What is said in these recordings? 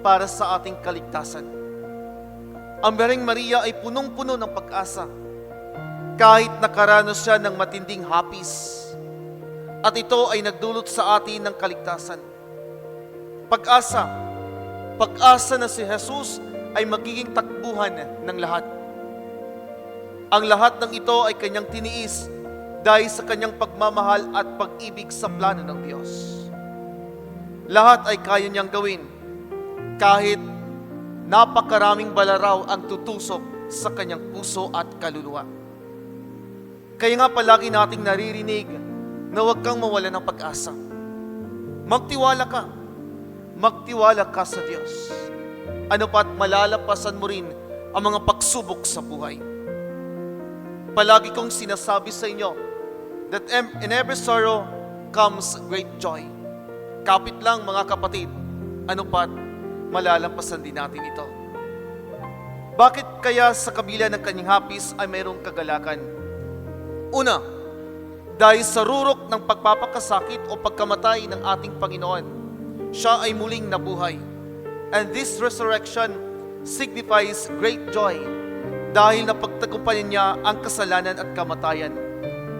para sa ating kaligtasan. Ang Bereng Maria ay punong-puno ng pag-asa kahit nakaranas siya ng matinding hapis at ito ay nagdulot sa atin ng kaligtasan. Pag-asa, pag-asa na si Jesus ay magiging takbuhan ng lahat. Ang lahat ng ito ay kanyang tiniis dahil sa kanyang pagmamahal at pag-ibig sa plano ng Diyos. Lahat ay kaya niyang gawin kahit napakaraming balaraw ang tutusok sa kanyang puso at kaluluwa. Kaya nga palagi nating naririnig na huwag kang mawala ng pag-asa. Magtiwala ka. Magtiwala ka sa Diyos. Ano pa't malalapasan mo rin ang mga pagsubok sa buhay. Palagi kong sinasabi sa inyo that in every sorrow comes great joy. Kapit lang mga kapatid, ano pa't malalampasan din natin ito. Bakit kaya sa kabila ng kanyang hapis ay mayroong kagalakan? Una, dahil sa rurok ng pagpapakasakit o pagkamatay ng ating Panginoon, siya ay muling nabuhay. And this resurrection signifies great joy dahil napagtagumpayan niya ang kasalanan at kamatayan.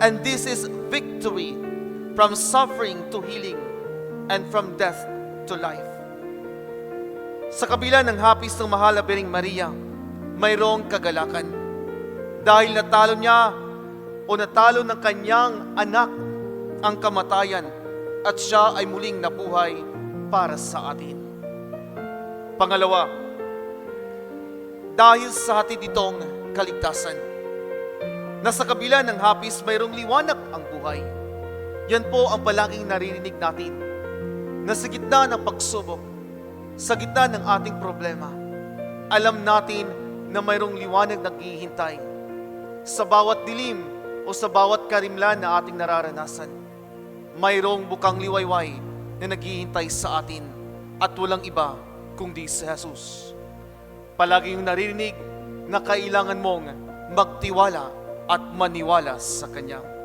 And this is victory from suffering to healing and from death to life. Sa kabila ng hapis ng mahal na Bering Maria, mayroong kagalakan. Dahil natalo niya o natalo ng kanyang anak ang kamatayan at siya ay muling nabuhay para sa atin. Pangalawa, dahil sa hatid itong kaligtasan, na sa kabila ng hapis mayroong liwanag ang buhay. Yan po ang palaging naririnig natin, na sa gitna ng pagsubok, sa gitna ng ating problema, alam natin na mayroong liwanag naghihintay sa bawat dilim o sa bawat karimlan na ating nararanasan. Mayroong bukang liwayway na naghihintay sa atin at walang iba kundi si Jesus. Palagi yung naririnig na kailangan mong magtiwala at maniwala sa Kanya.